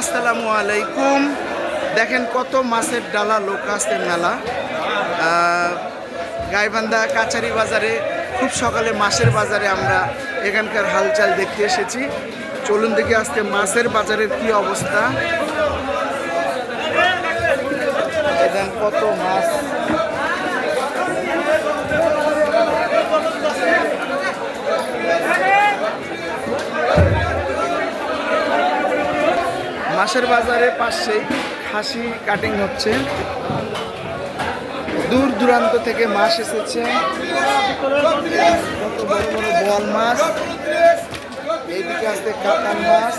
আসসালামু আলাইকুম। দেখেন কত মাছের ডালা লোক আসতে মেলা। গাইবান্ধা কাছারি বাজারে, খুব সকালে মাছের বাজারে আমরা এখানকার হালচাল দেখতে এসেছি। চলুন দেখি আজকে মাছের বাজারের কি অবস্থা। এখান কত মাছ। মাছের বাজারে পাশেই খাসি কাটিং হচ্ছে। দূর দূরান্ত থেকে মাছ এসেছে। কত বড় বড় বল মাছ। এইদিকে আসতে কাতান মাছ।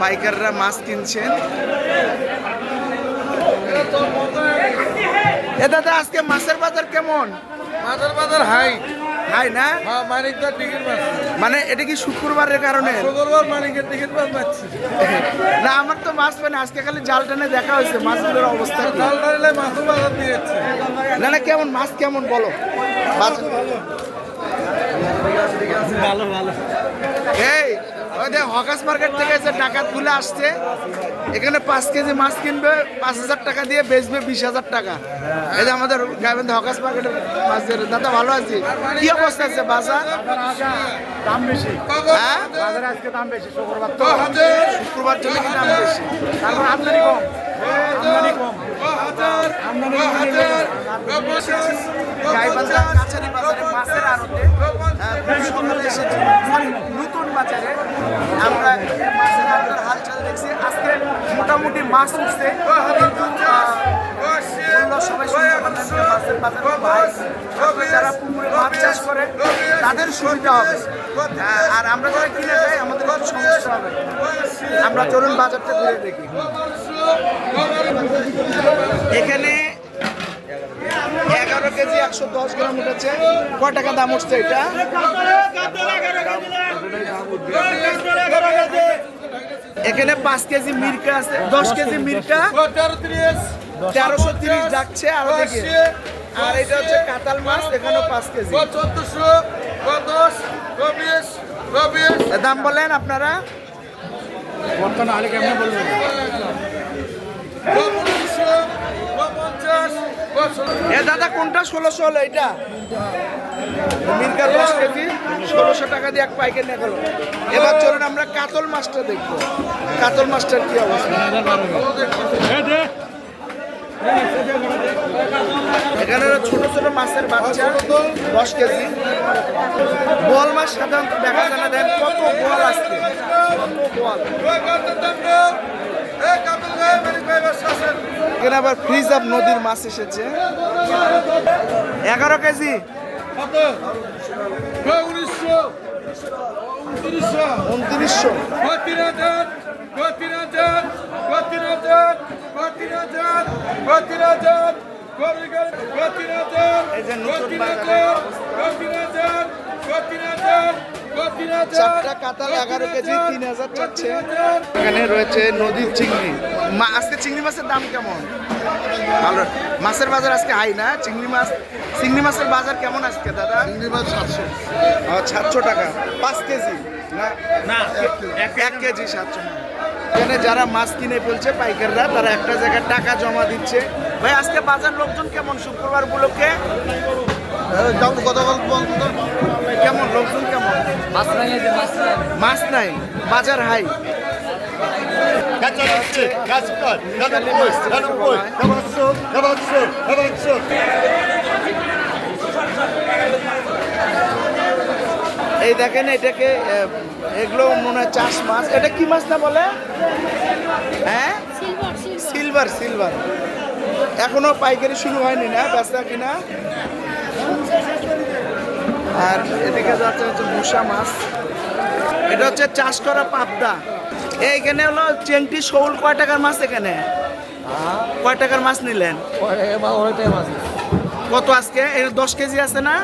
পাইকাররা মাছ কিনছেন। এ দাদা, আজকে মাছের বাজার কেমন? মাছের বাজার হাই। হাই না? হ্যাঁ মানিকদার টিকিট পাচ্ছি। মানে এটা কি শুক্রবারের কারণে? শুক্রবার মানিকের টিকিট পাচ্ছি। না আমার তো মাছ পাই না আজকে খালি জাল টানে দেখা হয়েছে মাছগুলোর অবস্থা জাল টানলে মাছও বাজার যাচ্ছে। না না কেমন মাছ কেমন বলো। মাছ- ভালো ভালো। এই হকাস মার্কেট থেকে এসে ডাকাত তুলে আসছে। এখানে পাঁচ কেজি মাছ কিনবে পাঁচ হাজার টাকা দিয়ে বেচবে বিশ হাজার টাকা। যে আমাদের গাইবেন হকাস মার্কেটের মাছের দাদা ভালো আছি? কি অবস্থা আছে বাজার দাম বেশি। হ্যাঁ? বাজারে আজকে দাম বেশি শুক্রবার তো। শুক্রবার জন্য কি দাম বেশি? তারপর আমদানি কম। আমদানি কম। আমদানি কম। গাইবান্ধা কাছারি মাছ উঠছে। সবাই যারা পুকুরে মাছ চাষ করে, তাদের সুবিধা হবে। আর আমরা যারা কিনে যাই আমাদের সমস্যা হবে আমরা চলুন বাজারটা ঘুরে দেখি। এখানে কেজি একশো দশ গ্রাম উঠেছে। কয় টাকা দাম উঠছে এটা? এখানে পাঁচ কেজি মির্কা আছে, দশ কেজি মির্কা। তেরোশো তিরিশ যাচ্ছে, আর আর এটা হচ্ছে কাতাল মাছ, এখানেও পাঁচ কেজি। চোদ্দশো দাম বলেন আপনারা? বর্তমানে আলে কেমন বলবেন? এ দাদা, কোনটা? ষোলোশো হলো এটা। মির্কা দশ কেজি, ষোলোশো টাকা দিয়ে এক পাইকে নিয়ে গেল। এবার চলুন আমরা কাতল মাছটা দেখব। কাতল মাছটার কি অবস্থা? এখানে ছোট ছোট মাছের বাচ্চা, দশ কেজি। বোয়াল মাছ সাধারণত দেখা যায় না দেন কত বোয়াল আসছে কত বোয়াল এখানে আবার ফ্রিজ আপ নদীর মাছ এসেছে। এগারো কেজি। উনত্রিশশো। তিন হাজার তিন হাজার তিন চারটা কাতাল এগারো কেজি তিন হাজার চাচ্ছে এখানে রয়েছে নদীর চিংড়ি। মা আজকে চিংড়ি মাছের দাম কেমন? ভালো। মাছের বাজার আজকে হাই না? চিংড়ি মাছ চিংড়ি মাছের বাজার কেমন আজকে দাদা? চিংড়ি মাছ সাতশো। সাতশো টাকা। পাঁচ কেজি? না? না এক কেজি। সাতশো এখানে যারা মাছ কিনে ফেলছে পাইকাররা তারা একটা জায়গায় টাকা জমা দিচ্ছে। ভাই আজকে বাজার লোকজন কেমন? শুক্রবার উপলক্ষে গতকাল বলতো কেমন? লোকজন কেমন? মাছ নাই বাজার হাই। এই দেখেন এটাকে এগুলো মনে হয় চাষ মাছ। এটা কি মাছ না বলে? হ্যাঁ? সিলভার সিলভার সিলভার সিলভার এখনও পাইকারি শুরু হয়নি না বেচা কিনা? আর এদিকে যাচ্ছে হচ্ছে মুসা মাছ। এটা হচ্ছে চাষ করা পাবদা। এইখানে হলো চেংটি শোল কয় টাকার মাছ এখানে? কয় টাকার মাছ নিলেন? কত আজকে? এর দশ কেজি আছে না?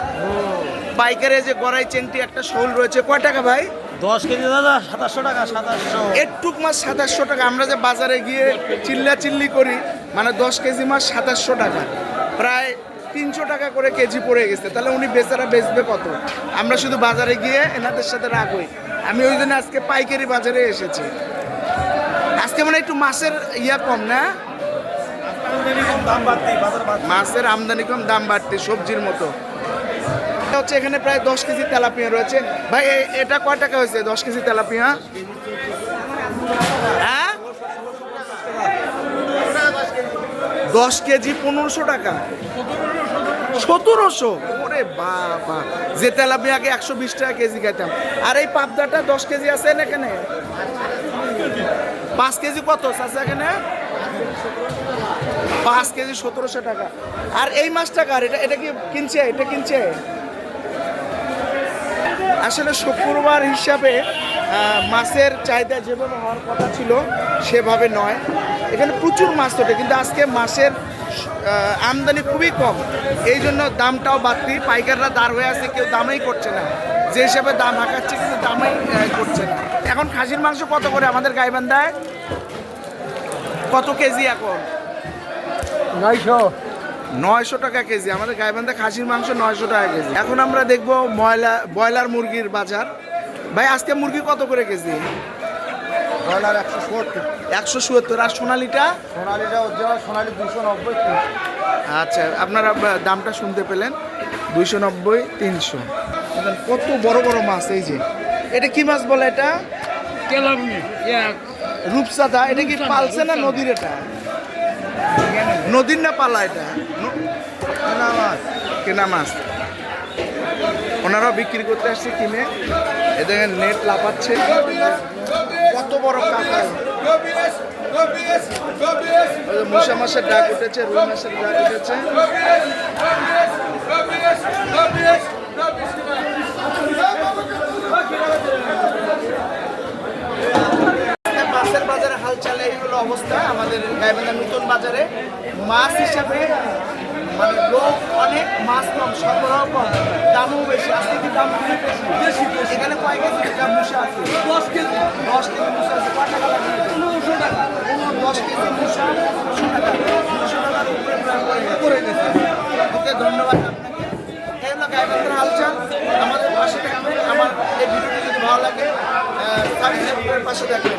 পাইকারে যে গড়াই চেংটি একটা শোল রয়েছে। কয় টাকা ভাই? দশ কেজি দাদা সাতাশশো টাকা সাতাশশো। একটুক মাছ সাতাশশো টাকা। আমরা যে বাজারে গিয়ে চিল্লা চিল্লি করি মানে দশ কেজি মাছ সাতাশশো টাকা। প্রায় তিনশো টাকা করে কেজি পড়ে গেছে। তাহলে উনি বেচারা বেচবে কত? আমরা শুধু বাজারে গিয়ে এনাদের সাথে রাগ আমি ওই জন্য আজকে পাইকারি বাজারে এসেছি। আজকে মানে একটু মাছের ইয়া কম না? মাছের আমদানি কম, দাম বাড়তে, সবজির মতো। হচ্ছে এখানে প্রায় দশ কেজি তেলাপিয়া রয়েছে। ভাই এটা কয় টাকা হয়েছে, দশ কেজি তেলাপিয়া? হ্যাঁ? দশ কেজি পনেরোশো টাকা। সতেরোশো? ওরে বাবা। যে আগে একশো বিশ টাকা কেজি খাইতাম। আর এই পাবদাটা দশ কেজি আছে না এখানে? পাঁচ কেজি কত আছে এখানে? পাঁচ কেজি সতেরোশো টাকা। আর এই মাছ টাকার এটা এটা কি কিনছে? এটা কিনছে? আসলে শুক্রবার হিসাবে মাছের চাহিদা যেভাবে হওয়ার কথা ছিল, সেভাবে নয়। এখানে প্রচুর মাছ তোটে কিন্তু আজকে মাছের আমদানি খুবই কম। এই জন্য দামটাও বাড়তি। পাইকাররা দাঁড় হয়ে আছে কেউ দামেই করছে না। যে হিসাবে দাম হাঁকাচ্ছে কিন্তু দামেই করছে না। এখন খাসির মাংস কত করে আমাদের গাইবান্ধায়? কত কেজি এখন? নয়শো। নয়শো টাকা কেজি। আমাদের গাইবান্ধা খাসির মাংস নয়শো টাকা কেজি। এখন আমরা দেখব ময়লা ব্রয়লার মুরগির বাজার। ভাই আজকে মুরগি কত করে কেজি? ব্রয়লার একশো সত্তর। একশো সুয়াত্তর আর সোনালিটা? সোনালিটা ওর সোনালি দুশো নব্বই আচ্ছা আপনারা দামটা শুনতে পেলেন। দুইশো নব্বই তিনশো। কত বড় বড় মাছ এই যে। এটা কি মাছ বলে এটা? রূপসাদা। এটা কি পালছে না নদীর এটা? নদীর না পালা এটা? কেনা মাছ। কেনা মাছ। ওনারাও বিক্রি করতে আসছে কিনে। এদের নেট লাপাচ্ছে বড় যে মশা মাছের ডাক উঠেছে রুই মাছের ডাক উঠেছে. মাছের বাজারে হালচাল এই হলো অবস্থা আমাদের গাইবান্ধা নতুন বাজারে মাছ হিসাবে মানে লোক অনেক মাছ কম সরবরাহ কম দামও বেশি আজকে কি দাম বেশি? এখানে কয় কেজি দাম মুসা আছে? দশ কেজি। দশ কেজি মুসা আছে কয় টাকা লাগবে? পনেরোশো টাকা। দশ কেজি মুসা পনেরোশো টাকা। দুশো টাকার উপরে পড়ে গেছে। ওকে ধন্যবাদ আপনাকে। এই হলো গাইবান্ধার হালচাল। আমাদের পাশে থাকবেন। আমার এই ভিডিওটি যদি ভালো লাগে সাবস্ক্রাইব পাশে থাকবেন।